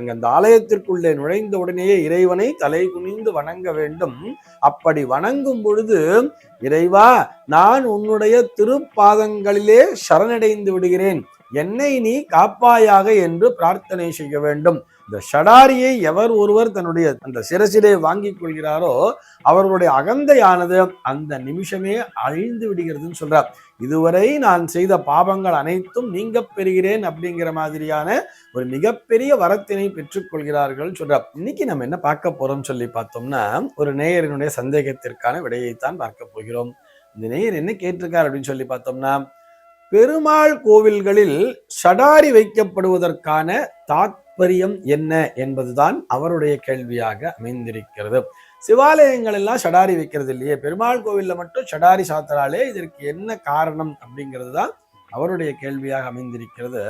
அங்க அந்த ஆலயத்திற்குள்ளே நுழைந்த உடனேயே இறைவனை தலை குனிந்து வணங்க வேண்டும். அப்படி வணங்கும் பொழுது இறைவா நான் உன்னுடைய திருப்பாதங்களிலே சரணடைந்து விடுகிறேன். என்னை நீ காப்பாயாக என்று பிரார்த்தனை செய்ய வேண்டும். இந்த ஷடாரியை எவர் ஒருவர் தன்னுடைய அந்த சிரசிலே வாங்கிக் கொள்கிறாரோ அவர்களுடைய அகந்தையானது அந்த நிமிஷமே அழிந்து விடுகிறதுன்னு சொல்றார். இதுவரை நான் செய்த பாவங்கள் அனைத்தும் நீங்க பெறுகிறேன் அப்படிங்கிற மாதிரியான ஒரு மிகப்பெரிய வரத்தினை பெற்றுக்கொள்கிறார்கள் சொல்றார். இன்னைக்கு நம்ம என்ன பார்க்க போறோம் சொல்லி பார்த்தோம்னா ஒரு நேயரினுடைய சந்தேகத்திற்கான விடையைத்தான் பார்க்க போகிறோம். இந்த நேயர் என்ன கேட்டிருக்கார் அப்படின்னு சொல்லி பார்த்தோம்னா பெருமாள் கோவில்களில் ஷடாரி வைக்கப்படுவதற்கான தாத்பரியம் என்ன என்பதுதான் அவருடைய கேள்வியாக அமைந்திருக்கிறது. சிவாலயங்கள் எல்லாம் ஷடாரி வைக்கிறது இல்லையே. பெருமாள் கோவிலில் மட்டும் ஷடாரி சாத்தராலே இதற்கு என்ன காரணம் அப்படிங்கிறது தான் அவருடைய கேள்வியாக அமைந்திருக்கிறது.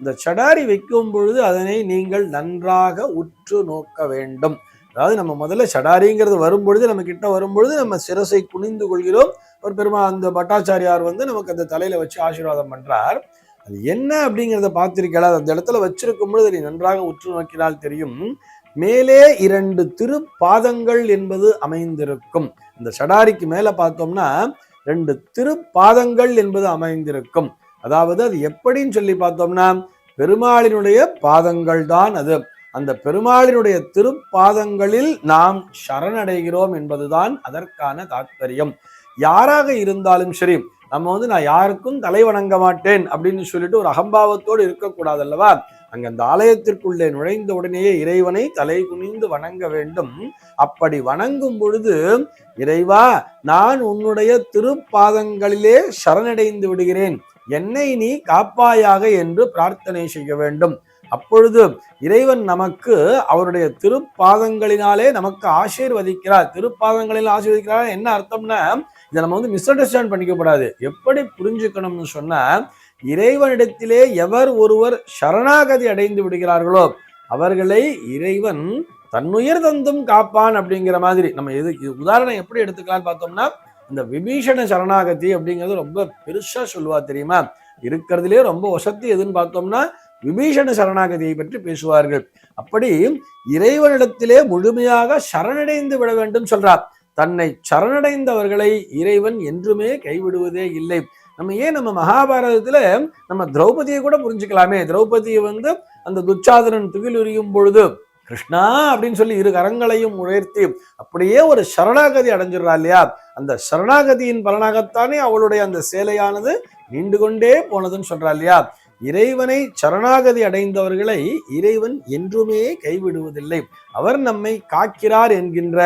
இந்த ஷடாரி வைக்கும் பொழுது அதனை நீங்கள் நன்றாக உற்று நோக்க வேண்டும். அதாவது நம்ம முதல்ல ஷடாரிங்கிறது வரும்பொழுது நம்ம கிட்ட வரும்பொழுது நம்ம சிரசை குனிந்து கொள்கிறோம். ஒரு பெருமா அந்த பட்டாச்சாரியார் வந்து நமக்கு அந்த தலையில வச்சு ஆசீர்வாதம் பண்றார். அது என்ன அப்படிங்கிறத பார்த்திருக்கல அந்த இடத்துல வச்சிருக்கும் பொழுது நீ நன்றாக உற்று நோக்கினால் தெரியும். மேலே இரண்டு திருப்பாதங்கள் என்பது அமைந்திருக்கும். இந்த சடாரிக்கு மேல பார்த்தோம்னா ரெண்டு திருப்பாதங்கள் என்பது அமைந்திருக்கும். அதாவது அது எப்படின்னு சொல்லி பார்த்தோம்னா பெருமாளினுடைய பாதங்கள் தான் அது. அந்த பெருமாளினுடைய திருப்பாதங்களில் நாம் சரணடைகிறோம் என்பதுதான் அதற்கான தாத்பரியம். யாராக இருந்தாலும் சரி நம்ம வந்து நான் யாருக்கும் தலை வணங்க மாட்டேன் அப்படின்னு சொல்லிட்டு ஒரு அகம்பாவத்தோடு இருக்கக்கூடாது அல்லவா அங்க அந்த ஆலயத்திற்குள்ளே நுழைந்த உடனேயே இறைவனை தலை குனிந்து வணங்க வேண்டும். அப்படி வணங்கும் பொழுது இறைவா நான் உன்னுடைய திருப்பாதங்களிலே சரணடைந்து விடுகிறேன். என்னை நீ காப்பாயாக என்று பிரார்த்தனை செய்ய வேண்டும். அப்பொழுது இறைவன் நமக்கு அவருடைய திருப்பாதங்களினாலே நமக்கு ஆசீர்வதிக்கிறார். திருப்பாதங்களில் ஆசீர்வதிக்கிறார். என்ன அர்த்தம்னா இதை நம்ம வந்து மிஸ் அண்டர்ஸ்டாண்ட் பண்ணிக்கப்படாது எப்படி புரிஞ்சுக்கணும்னு சொன்னால் இறைவனிடத்திலே எவர் ஒருவர் சரணாகதி அடைந்து விடுகிறார்களோ அவர்களை இறைவன் தன்னுயிர் தந்தும் காப்பான் அப்படிங்கிற மாதிரி. நம்ம எது உதாரணம் எப்படி எடுத்துக்கலாம்னு பார்த்தோம்னா இந்த விபீஷண சரணாகதி அப்படிங்கிறது ரொம்ப பெருசா சொல்லுவா தெரியுமா? இருக்கிறதுலே ரொம்ப வசதி எதுன்னு பார்த்தோம்னா விபீஷண சரணாகதியை பற்றி பேசுவார்கள். அப்படி இறைவனிடத்திலே முழுமையாக சரணடைந்து விட வேண்டும் சொல்றார் தன்னை சரணடைந்தவர்களை இறைவன் என்றுமே கைவிடுவதே இல்லை. நம்ம ஏன் நம்ம மகாபாரதத்துல நம்ம திரௌபதியை கூட புரிஞ்சுக்கலாமே? திரௌபதியை வந்து அந்த துச்சாதனன் துகில் உரியும் பொழுது கிருஷ்ணா அப்படின்னு சொல்லி இரு கரங்களையும் உயர்த்தி அப்படியே ஒரு சரணாகதி அடைஞ்சிடுறா இல்லையா? அந்த சரணாகதியின் பலனாகத்தானே அவளுடைய அந்த சேலையானது நீண்டு கொண்டே போனதுன்னு சொல்றா இல்லையா? இறைவனை சரணாகதி அடைந்தவர்களை இறைவன் என்றுமே கைவிடுவதில்லை. அவர் நம்மை காக்கிறார் என்கின்ற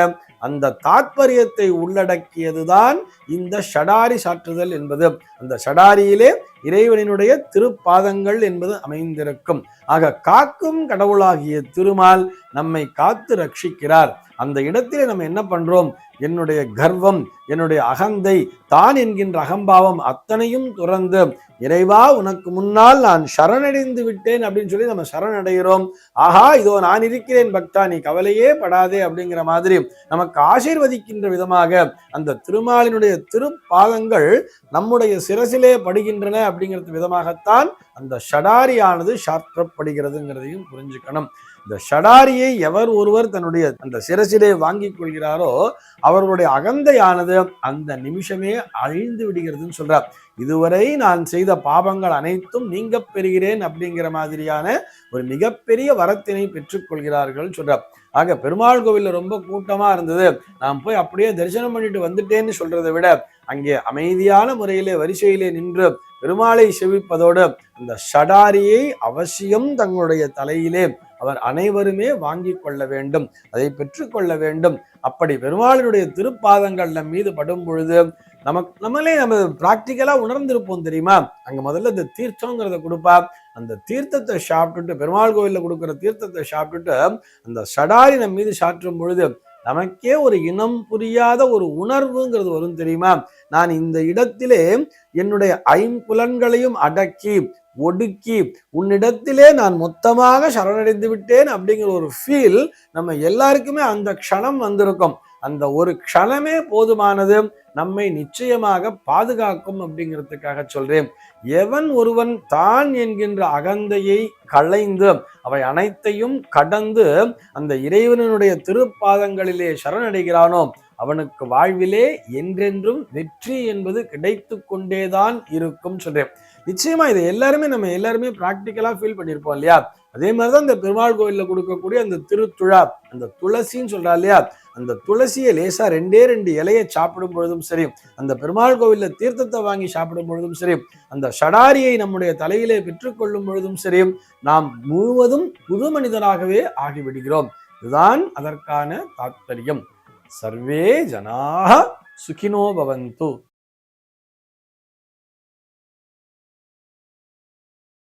அந்த தாத்பரியத்தை உள்ளடக்கியதுதான் இந்த ஷடாரி சாற்றுதல் என்பது. அந்த ஷடாரியிலே இறைவனினுடைய திருப்பாதங்கள் என்பது அமைந்திருக்கும். ஆக காக்கும் கடவுளாகிய திருமால் நம்மை காத்து ரட்சிக்கிறார். அந்த இடத்திலே நம்ம என்ன பண்றோம்? என்னுடைய கர்வம் என்னுடைய அகந்தை தான் என்கின்ற அகம்பாவம் அத்தனையும் துறந்து இறைவா உனக்கு முன்னால் நான் சரணடைந்து விட்டேன் அப்படின்னு சொல்லி நம்ம சரணடைகிறோம். ஆஹா இதோ நான் இருக்கிறேன் பக்தா நீ கவலையே படாதே அப்படிங்கிற மாதிரி நமக்கு ஆசீர்வதிக்கின்ற விதமாக அந்த திருமாலினுடைய திருப்பாதங்கள் நம்முடைய சிரசிலே படுகின்றன அப்படிங்கிறது விதமாகத்தான் அந்த ஷடாரியானது சாற்றப்படுகிறதுங்கிறதையும் புரிஞ்சுக்கணும். இந்த ஷடாரியை எவர் ஒருவர் தன்னுடைய அந்த சிரசிலே வாங்கிக் கொள்கிறாரோ அவர்களுடைய அகந்தையானது அந்த நிமிஷமே அழிந்து விடுகிறதுன்னு சொல்றார். இதுவரை நான் செய்த பாபங்கள் அனைத்தும் நீங்க பெறுகிறேன் அப்படிங்கிற மாதிரியான ஒரு மிகப்பெரிய வரத்தினை பெற்றுக்கொள்கிறார்கள் சொல்றார். ஆக பெருமாள் கோவில்ல ரொம்ப கூட்டமா இருந்தது. நான் போய் அப்படியே தரிசனம் பண்ணிட்டு வந்துட்டேன்னு சொல்றதை விட அங்கே அமைதியான முறையிலே வரிசையிலே நின்று பெருமாளை செவிப்பதோடு அந்த ஷடாரியை அவசியம் தங்களுடைய தலையிலே அவர் அனைவருமே வாங்கி கொள்ள வேண்டும் அதை பெற்றுக்கொள்ள வேண்டும். அப்படி பெருமாளினுடைய திருப்பாதங்கள் நம் மீது படும் பொழுது நமக்கு நம்மளே நம்ம பிராக்டிக்கலா உணர்ந்திருப்போம் தெரியுமா? அங்க முதல்ல இந்த தீர்த்தங்கிறத கொடுப்பா. அந்த தீர்த்தத்தை சாப்பிட்டுட்டு பெருமாள் கோவில்ல கொடுக்குற தீர்த்தத்தை சாப்பிட்டுட்டு அந்த சடாரி நம் மீது சாற்றும் பொழுது நமக்கே ஒரு இனம் புரியாத ஒரு உணர்வுங்கிறது வரும் தெரியுமா? நான் இந்த இடத்திலே என்னுடைய ஐம்புலன்களையும் அடக்கி ஒடுக்கி உன்னிடத்திலே நான் மொத்தமாக சரணடைந்து விட்டேன் அப்படிங்கிற ஒரு ஃபீல் நம்ம எல்லாருக்குமே அந்த க்ஷணம் வந்திருக்கும். அந்த ஒரு க்ஷணமே போதுமானது நம்மை நிச்சயமாக பாதுகாக்கும் அப்படிங்கிறதுக்காக சொல்றேன். எவன் ஒருவன் தான் என்கின்ற அகந்தையை களைந்து அவை அனைத்தையும் கடந்து அந்த இறைவனுடைய திருப்பாதங்களிலே சரணடைகிறானோ அவனுக்கு வாழ்விலே என்றென்றும் வெற்றி என்பது கிடைத்து கொண்டேதான் இருக்கும் சொல்றேன். நிச்சயமா இதை எல்லாருமே நம்ம எல்லாருமே பிராக்டிக்கலா ஃபீல் பண்ணியிருப்போம் இல்லையா? அதே மாதிரிதான் இந்த பெருமாள் கோயில்ல கொடுக்கக்கூடிய அந்த திருத்துழா அந்த துளசின்னு சொல்றா இல்லையா? அந்த துளசியை லேசா ரெண்டே ரெண்டு இலையை சாப்பிடும் பொழுதும் சரி அந்த பெருமாள் கோவில்ல தீர்த்தத்தை வாங்கி சாப்பிடும் பொழுதும் சரி அந்த ஷடாரியை நம்முடைய தலையிலே பெற்றுக்கொள்ளும் பொழுதும் சரி நாம் முழுவதும் புது மனிதனாகவே ஆகிவிடுகிறோம். இதுதான் அதற்கான தாத்பரியம். சர்வே ஜனாக சுகினோ பவந்து.